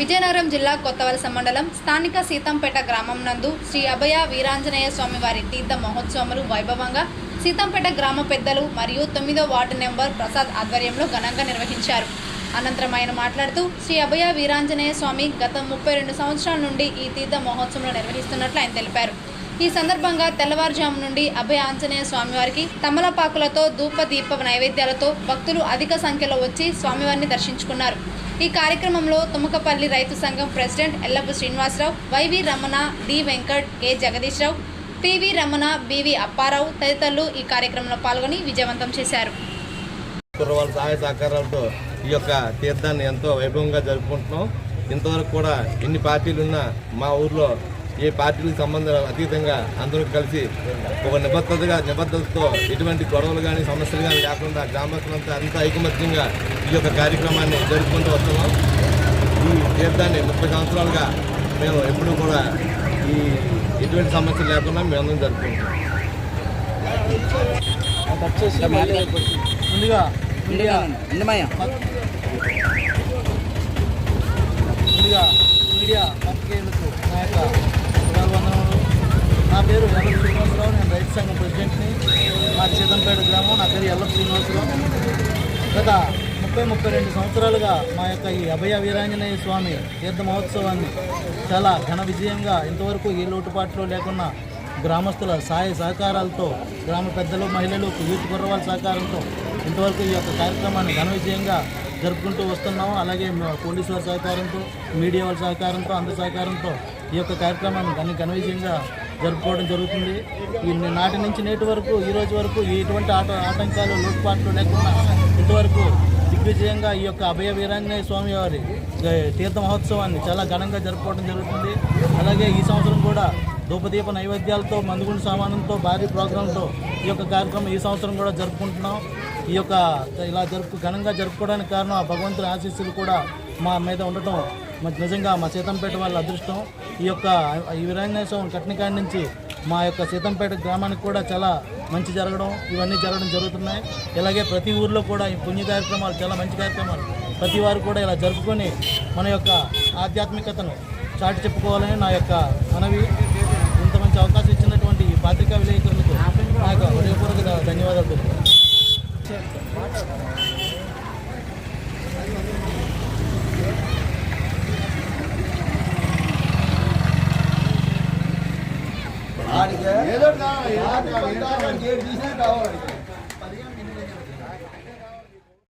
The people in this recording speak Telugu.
విజయనగరం జిల్లా కొత్తవలస మండలం స్థానిక సీతంపేట గ్రామం నందు శ్రీ అభయ వీరాంజనేయ స్వామి వారి తీర్థ మహోత్సవములు వైభవంగా సీతంపేట గ్రామ పెద్దలు మరియు తొమ్మిదో వార్డు నెంబర్ ప్రసాద్ ఆధ్వర్యంలో ఘనంగా నిర్వహించారు. అనంతరం ఆయన మాట్లాడుతూ శ్రీ అభయ వీరాంజనేయ స్వామి గత ముప్పై రెండు సంవత్సరాల నుండి ఈ తీర్థ మహోత్సవంలో నిర్వహిస్తున్నట్లు ఆయన తెలిపారు. ఈ సందర్భంగా తెల్లవారుజాము నుండి అభయ ఆంజనేయ స్వామివారికి తమలపాకులతో ధూప దీప నైవేద్యాలతో భక్తులు అధిక సంఖ్యలో వచ్చి స్వామివారిని దర్శించుకున్నారు. ఈ కార్యక్రమంలో తుమ్మకపల్లి రైతు సంఘం president Yellapu Srinivasarao YV Ramana D Venkat K Jagadeeshrao PV Ramana BV Apparao తదితరులు ఈ కార్యక్రమంలో పాల్గొని విజయవంతం చేశారు. సహాయ సహకారాలతో ఈ యొక్క తీర్థాన్ని ఎంతో వైభవంగా జరుపుకుంటున్నాం. ఇంతవరకు కూడా ఎన్ని పార్టీలు ఉన్నా మా ఊర్లో ఏ పార్టీలకు సంబంధం అతీతంగా అందరూ కలిసి ఒక నిబద్ధతగా నిబద్ధతతో ఎటువంటి గొడవలు కానీ సమస్యలు కానీ లేకుండా గ్రామస్తులంతా అంతా ఐకమత్యంగా ఈ యొక్క కార్యక్రమాన్ని జరుపుకుంటూ వస్తున్నాం. ఈ తీర్థాన్ని ముప్పై సంవత్సరాలుగా మేము ఎప్పుడూ కూడా ఈ ఎటువంటి సమస్యలు లేకుండా మేము అందరం జరుపుకుంటాం వచ్చేసి మళ్ళీ ముందుగా మీడియా అన్నమయ్య ముందుగా మీడియా పత్రికేయులకు నా యొక్క శుభాభివందనములు నా పేరు ఎల్ల శ్రీనివాసరావు నేను రైతు సంఘం ప్రెసిడెంట్ని. మా సీతంపేట గ్రామం నా పేరు ఎల్ల శ్రీనివాసరావు. గత ముప్పై ముప్పై రెండు సంవత్సరాలుగా మా యొక్క ఈ అభయ వీరాంజనేయ స్వామి తీర్థ మహోత్సవాన్ని చాలా ఘన విజయంగా ఇంతవరకు ఏ లోటుపాట్లు లేకుండా గ్రామస్తుల సహాయ సహకారాలతో గ్రామ పెద్దలు మహిళలు యూత్ కుర్రవాళ్ళ సహకారంతో ఇంతవరకు ఈ యొక్క కార్యక్రమాన్ని ఘన విజయంగా జరుపుకుంటూ వస్తున్నాము. అలాగే మా పోలీసు వారి సహకారంతో మీడియా వాళ్ళ సహకారంతో అందరి సహకారంతో ఈ యొక్క కార్యక్రమాన్ని ఘన ఘన విజయంగా జరుపుకోవడం జరుగుతుంది. ఈ నాటి నుంచి నేటి వరకు ఈ రోజు వరకు ఎటువంటి ఆట ఆటంకాలు లోటుపాట్లు లేకుండా ఇంతవరకు దిగ్విజయంగా ఈ యొక్క అభయ వీరాంజనేయ స్వామి వారి తీర్థ మహోత్సవాన్ని చాలా ఘనంగా జరుపుకోవడం జరుగుతుంది. అలాగే ఈ సంవత్సరం కూడా ధూపదీప నైవేద్యాలతో మందుగుండు సామానంతో భారీ ప్రోగ్రాంతో ఈ యొక్క కార్యక్రమం ఈ సంవత్సరం కూడా జరుపుకుంటున్నాం. ఈ యొక్క ఇలా జరుపు ఘనంగా జరుపుకోవడానికి కారణం ఆ భగవంతుని ఆశీస్సులు కూడా మా మీద ఉండటం. మరి నిజంగా మా సీతంపేట వాళ్ళ అదృష్టం ఈ యొక్క ఈ వీరాంజనేయ స్వామి కట్నకాడి నుంచి మా యొక్క సీతంపేట గ్రామానికి కూడా చాలా మంచి జరగడం ఇవన్నీ జరగడం జరుగుతున్నాయి. ఇలాగే ప్రతి ఊర్లో కూడా ఈ పుణ్య కార్యక్రమాలు చాలా మంచి కార్యక్రమాలు ప్రతి వారు కూడా ఇలా జరుపుకొని మన యొక్క ఆధ్యాత్మికతను చాటి చెప్పుకోవాలని నా యొక్క మనవి. का गेट जिसने